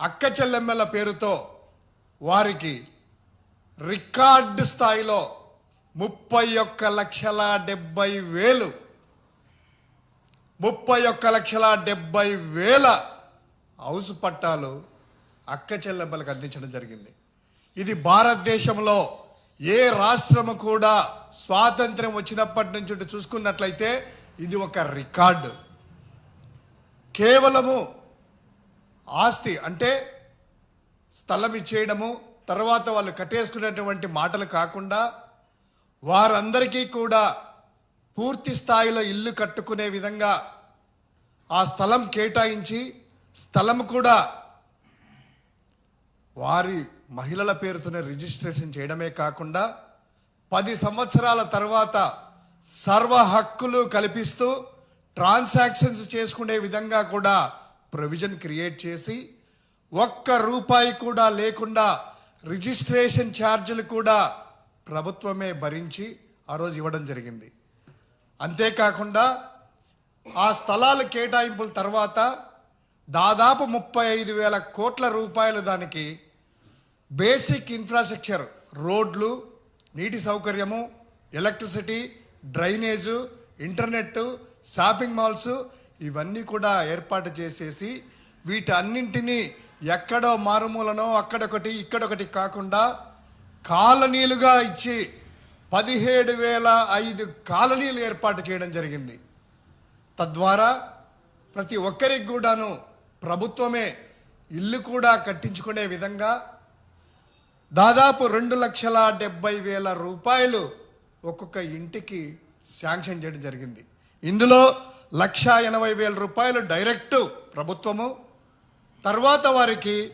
అక్క చెల్లెమ్మల పేరుతో వారికి రికార్డు స్థాయిలో ముప్పై ఒక్క లక్షల డెబ్బై వేలు ముప్పై ఒక్క లక్షల డెబ్బై వేల హౌస్ పట్టాలు అక్క చెల్లెమ్మలకు అందించడం జరిగింది. ఇది భారతదేశంలో ఏ రాష్ట్రము కూడా స్వాతంత్రం వచ్చినప్పటి నుంచి చూసుకున్నట్లయితే ఇది ఒక రికార్డు. కేవలము ఆస్తి అంటే స్థలం ఇచ్చేయడము తర్వాత వాళ్ళు కట్టేసుకునేటువంటి మాటలు కాకుండా వారందరికీ కూడా పూర్తి స్థాయిలో ఇల్లు కట్టుకునే విధంగా ఆ స్థలం కేటాయించి స్థలం కూడా వారి మహిళల పేరుతోనే రిజిస్ట్రేషన్ చేయడమే కాకుండా పది సంవత్సరాల తర్వాత సర్వ హక్కులు కల్పిస్తూ ట్రాన్సాక్షన్స్ చేసుకునే విధంగా కూడా ప్రొవిజన్ క్రియేట్ చేసి ఒక్క రూపాయి కూడా లేకుండా రిజిస్ట్రేషన్ ఛార్జీలు కూడా ప్రభుత్వమే భరించి ఆ రోజు ఇవ్వడం జరిగింది. అంతేకాకుండా ఆ స్థలాల కేటాయింపుల తర్వాత దాదాపు ముప్పై ఐదు వేల కోట్ల రూపాయలు దానికి బేసిక్ ఇన్ఫ్రాస్ట్రక్చర్ రోడ్లు నీటి సౌకర్యము electricity drainage internet shopping malls ఇవన్నీ కూడా ఏర్పాటు చేసేసి వీటన్నింటినీ ఎక్కడో మారుమూలనో అక్కడొకటి ఇక్కడొకటి కాకుండా కాలనీలుగా ఇచ్చి పదిహేడు వేల ఐదు కాలనీలు ఏర్పాటు చేయడం జరిగింది. తద్వారా ప్రతి ఒక్కరికి కూడాను ప్రభుత్వమే ఇల్లు కూడా కట్టించుకునే విధంగా దాదాపు రెండు లక్షల డెబ్బై వేల రూపాయలు ఒక్కొక్క ఇంటికి శాంక్షన్ చేయడం జరిగింది. ఇందులో లక్ష ఎనభై వేల రూపాయలు డైరెక్ట్ ప్రభుత్వము. తర్వాత వారికి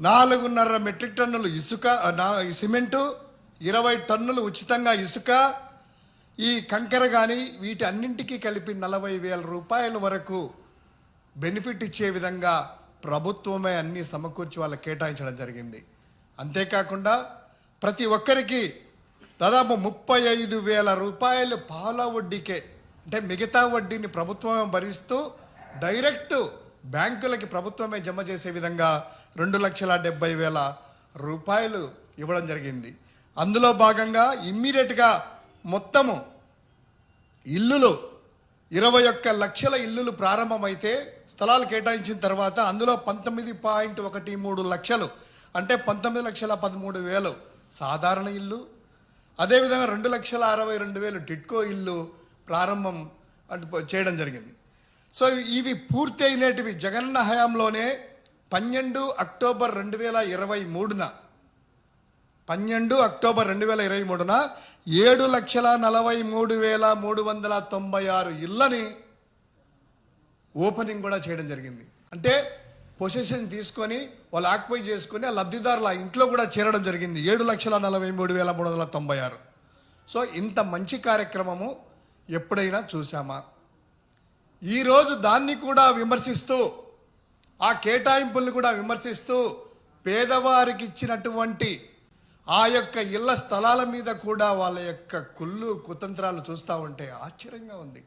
నాలుగున్నర మెట్రిక్ టన్నులు ఇసుక నా- సిమెంటు ఇరవై టన్నులు ఉచితంగా ఇసుక ఈ కంకర కానీ వీటి అన్నింటికీ కలిపి నలభై వేల రూపాయల వరకు బెనిఫిట్ ఇచ్చే విధంగా ప్రభుత్వమే అన్ని సమకూర్చి వాళ్ళకి కేటాయించడం జరిగింది. అంతేకాకుండా ప్రతి ఒక్కరికి దాదాపు ముప్పై ఐదు వేల రూపాయలు పాల వడ్డీకే అంటే మిగతా వడ్డీని ప్రభుత్వమే భరిస్తూ డైరెక్ట్ బ్యాంకులకి ప్రభుత్వమే జమ చేసే విధంగా రెండు లక్షల డెబ్బై వేల రూపాయలు ఇవ్వడం జరిగింది. అందులో భాగంగా ఇమ్మీడియట్గా మొత్తము ఇల్లులు ఇరవై ఒక్క లక్షల ఇల్లులు ప్రారంభమైతే స్థలాలు కేటాయించిన తర్వాత అందులో పంతొమ్మిది పాయింట్ ఒకటి మూడు లక్షలు అంటే పంతొమ్మిది లక్షల పదమూడు వేలు సాధారణ ఇల్లు అదేవిధంగా రెండు లక్షల అరవై రెండు వేలు టిట్కో ఇల్లు ప్రారంభం అటు చేయడం జరిగింది. సో ఇవి పూర్తి అయినటివి జగన్న హయాంలోనే పన్నెండు అక్టోబర్ రెండు వేల ఇరవై మూడున. పన్నెండు అక్టోబర్ రెండు వేల ఇరవై మూడున ఏడు లక్షల నలభై మూడు వేల మూడు వందల తొంభై ఆరు ఇళ్ళని ఓపెనింగ్ కూడా చేయడం జరిగింది. అంటే పొసిషన్ తీసుకొని వాళ్ళు ఆక్యుపై చేసుకొని ఆ లబ్ధిదారుల ఇంట్లో కూడా చేరడం జరిగింది. ఏడు లక్షల నలభై మూడు వేల మూడు వందల తొంభై ఆరు. సో ఇంత మంచి కార్యక్రమము ఎప్పుడైనా చూసామా ఈరోజు దాన్ని కూడా విమర్శిస్తూ ఆ కేటాయింపుల్ని కూడా విమర్శిస్తూ పేదవారికి ఇచ్చినటువంటి ఆ యొక్క ఇళ్ళ స్థలాల మీద కూడా వాళ్ళ యొక్క కుళ్ళు కుతంత్రాలు చూస్తూ ఉంటే ఆశ్చర్యంగా ఉంది.